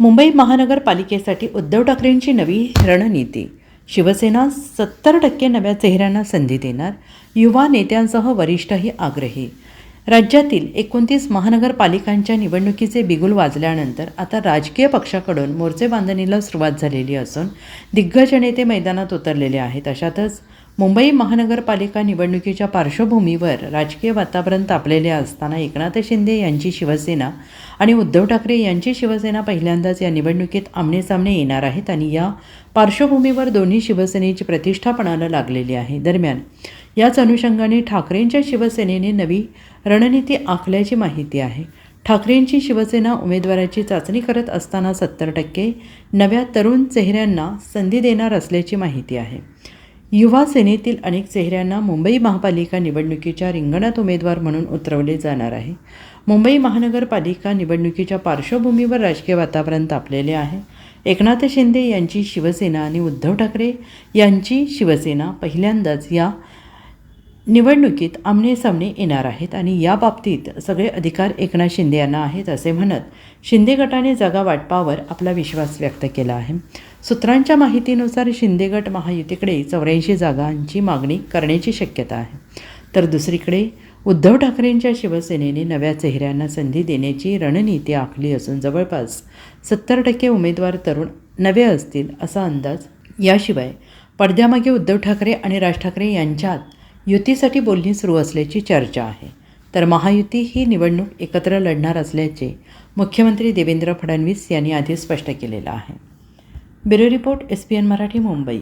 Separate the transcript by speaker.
Speaker 1: मुंबई महानगरपालिकेसाठी उद्धव ठाकरेंची नवी रणनीती. शिवसेना सत्तर टक्के नव्या चेहऱ्यांना संधी देणार युवा नेत्यांसह वरिष्ठही आग्रही. राज्यातील एकोणतीस महानगरपालिकांच्या निवडणुकीचे बिगुल वाजल्यानंतर आता राजकीय पक्षाकडून मोर्चे बांधणीला सुरुवात झालेली असून दिग्गज नेते मैदानात उतरलेले आहेत. अशातच मुंबई महानगरपालिका निवडणुकीच्या पार्श्वभूमीवर राजकीय वातावरण तापलेले असताना एकनाथ शिंदे यांची शिवसेना आणि उद्धव ठाकरे यांची शिवसेना पहिल्यांदाच या निवडणुकीत आमनेसामने येणार आहेत आणि या पार्श्वभूमीवर दोन्ही शिवसेनेची प्रतिष्ठा पणाला लागलेली आहे. दरम्यान याच अनुषंगाने ठाकरेंच्या शिवसेनेने नवी रणनीती आखल्याची माहिती आहे. ठाकरेंची शिवसेना उमेदवाराची चाचणी करत असताना सत्तर टक्के नव्या तरुण चेहऱ्यांना संधी देणार असल्याची माहिती आहे. युवा सेनेतील अनेक चेहऱ्यांना मुंबई महापालिका निवडणुकीच्या रिंगणात उमेदवार म्हणून उतरवले जाणार आहे. मुंबई महानगरपालिका निवडणुकीच्या पार्श्वभूमीवर राजकीय वातावरण तापलेले आहे. एकनाथ शिंदे यांची शिवसेना आणि उद्धव ठाकरे यांची शिवसेना पहिल्यांदाच या निवडणुकीत आमनेसामने येणार आहेत आणि या बाबतीत सगळे अधिकार एकनाथ शिंदे यांना आहेत असे म्हणत शिंदे गटाने जागा वाटपावर आपला विश्वास व्यक्त केला आहे. सूत्रांच्या माहितीनुसार शिंदे गट महायुतीकडे चौऱ्याऐंशी जागांची मागणी करण्याची शक्यता आहे. तर दुसरीकडे उद्धव ठाकरेंच्या शिवसेनेने नव्या चेहऱ्यांना संधी देण्याची रणनीती आखली असून जवळपास सत्तर टक्के उमेदवार तरुण नवे असतील असा अंदाज याशिवाय पडद्यामागे उद्धव ठाकरे आणि राज ठाकरे यांच्यात युतीसाठी बोलणी सुरू असल्याची चर्चा आहे. तर महायुती ही निवडणूक एकत्र लढणार असल्याचे मुख्यमंत्री देवेंद्र फडणवीस यांनी आधी स्पष्ट केलेलं आहे. Bureau report S P N Marathi Mumbai.